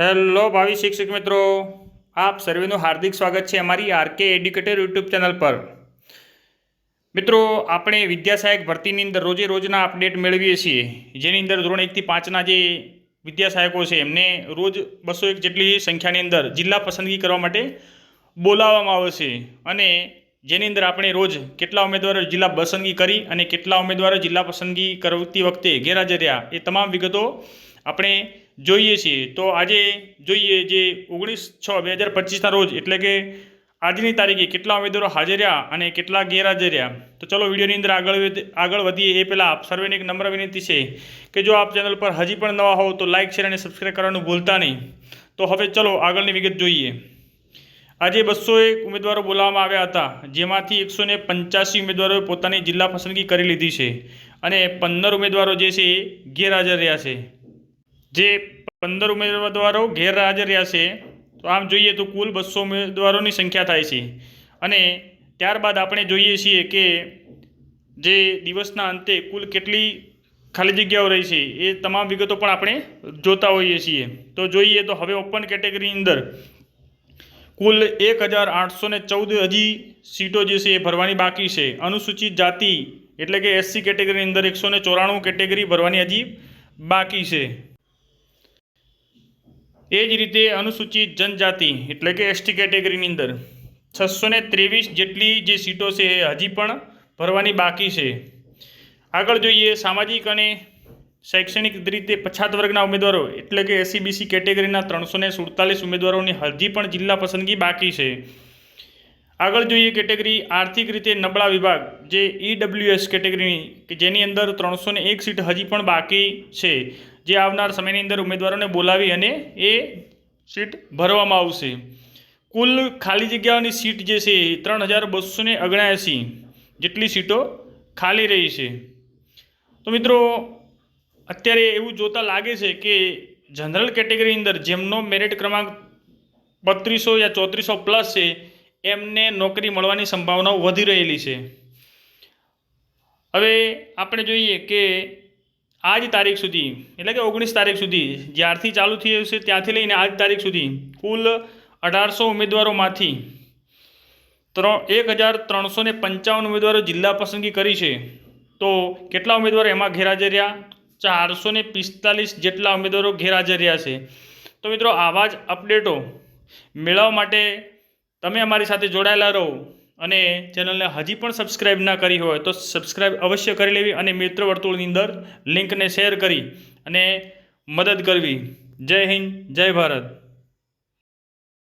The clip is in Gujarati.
હેલો ભાવિ શિક્ષક મિત્રો, આપ સર્વેનું હાર્દિક સ્વાગત છે અમારી આરકે એડ્યુકેટર યુટ્યુબ ચેનલ પર. મિત્રો, આપણે વિદ્યા સહાયક ભરતીની અંદર રોજે રોજના અપડેટ મેળવીએ છીએ. જેની અંદર ધોરણ એકથી પાંચના જે વિદ્યા સહાયકો છે, એમને રોજ બસો એક જેટલી સંખ્યાની અંદર જિલ્લા પસંદગી કરવા માટે બોલાવવામાં આવે છે. અને જેની અંદર આપણે રોજ કેટલા ઉમેદવારો જિલ્લા પસંદગી કરી અને કેટલા ઉમેદવારો જિલ્લા પસંદગી કરતી વખતે ગેરહાજર રહ્યા, એ તમામ વિગતો આપણે જોઈએ છીએ. તો આજે જોઈએ જે ઓગણીસ છ બે હજાર પચીસના રોજ એટલે કે આજની તારીખે કેટલા ઉમેદવારો હાજર રહ્યા અને કેટલા ગેરહાજર રહ્યા. તો ચલો વિડીયોની અંદર આગળ આગળ વધીએ. એ પહેલાં આપ સર્વેને એક નમ્ર વિનંતી છે કે જો આપ ચેનલ પર હજી પણ નવા હોવ તો લાઇક શેર અને સબસ્ક્રાઈબ કરવાનું ભૂલતા નહીં. તો હવે ચલો આગળની વિગત જોઈએ. આજે બસો એક ઉમેદવારો બોલાવવામાં આવ્યા હતા, જેમાંથી એકસો ને પંચ્યાસી ઉમેદવારોએ પોતાની જિલ્લા પસંદગી કરી લીધી છે અને પંદર ઉમેદવારો જે છે એ ગેરહાજર રહ્યા છે. જે પંદર ઉમેદવારો ગેરહાજર રહ્યા છે, તો આમ જોઈએ તો કુલ બસો ઉમેદવારોની સંખ્યા થાય છે. અને ત્યારબાદ આપણે જોઈએ છીએ કે જે દિવસના અંતે કુલ કેટલી ખાલી જગ્યાઓ રહી છે, એ તમામ વિગતો પણ આપણે જોતા હોઈએ છીએ. તો જોઈએ તો હવે ઓપન કેટેગરીની અંદર કુલ એક હજાર આઠસો ને ચૌદ હજી સીટો જે છે એ ભરવાની બાકી છે. અનુસૂચિત જાતિ એટલે કે એસસી કેટેગરીની અંદર એકસો ચોરાણું કેટેગરી ભરવાની હજી બાકી છે. એ જ રીતે અનુસૂચિત જનજાતિ, એટલે કે એસટી કેટેગરીની અંદર, છસો ને ત્રેવીસ જેટલી જે સીટો છે એ હજી પણ ભરવાની બાકી છે. આગળ જોઈએ સામાજિક અને શૈક્ષણિક રીતે પછાત વર્ગના ઉમેદવારો, એટલે કે એસીબીસી કેટેગરીના ત્રણસો ને સુડતાલીસ ઉમેદવારોની હજી પણ જિલ્લા પસંદગી બાકી છે. આગળ જોઈએ કેટેગરી આર્થિક રીતે નબળા વિભાગ, જે ઈડબ્લ્યુએસ કેટેગરીની કે જેની અંદર ત્રણસો એક સીટ હજી પણ બાકી છે. જે આવનાર સમયની અંદર ઉમેદવારોને બોલાવી અને એ સીટ ભરવામાં આવશે. કુલ ખાલી જગ્યાઓની સીટ જે છે ત્રણ હજાર બસો ને ઓગણ્યાસી જેટલી સીટો ખાલી રહી છે. તો મિત્રો, અત્યારે એવું જોતા લાગે છે કે જનરલ કેટેગરીની અંદર જેમનો મેરિટ ક્રમાંક બત્રીસો યા ચોત્રીસો પ્લસ છે, એમને નોકરી મળવાની સંભાવનાઓ વધી રહેલી છે. હવે આપણે જોઈએ કે આજ તારીખ સુધી, એટલે કે ઓગણીસ તારીખ સુધી, જ્યારથી ચાલુ થયું છે ત્યાંથી લઈને આજ તારીખ સુધી, કુલ અઢારસો ઉમેદવારોમાંથી ત્રણ, એક હજાર ત્રણસો પંચાવન ઉમેદવારો જિલ્લા પસંદગી કરી છે. તો કેટલા ઉમેદવારો એમાં ગેરહાજર રહ્યા ચારસો પિસ્તાલીસ જેટલા ઉમેદવારો ગેરહાજર રહ્યા છે. તો મિત્રો આવા જ અપડેટો મેળવવા માટે તમે અમારી સાથે જોડાયેલા રહો. અને ચેનલને હજી પણ સબસ્ક્રાઇબ ના કરી હોય તો સબસ્ક્રાઇબ અવશ્ય કરી લેવી અને મિત્ર વર્તુળની અંદર લિંકને શેર કરી અને મદદ કરવી. જય હિન્દ, જય ભારત.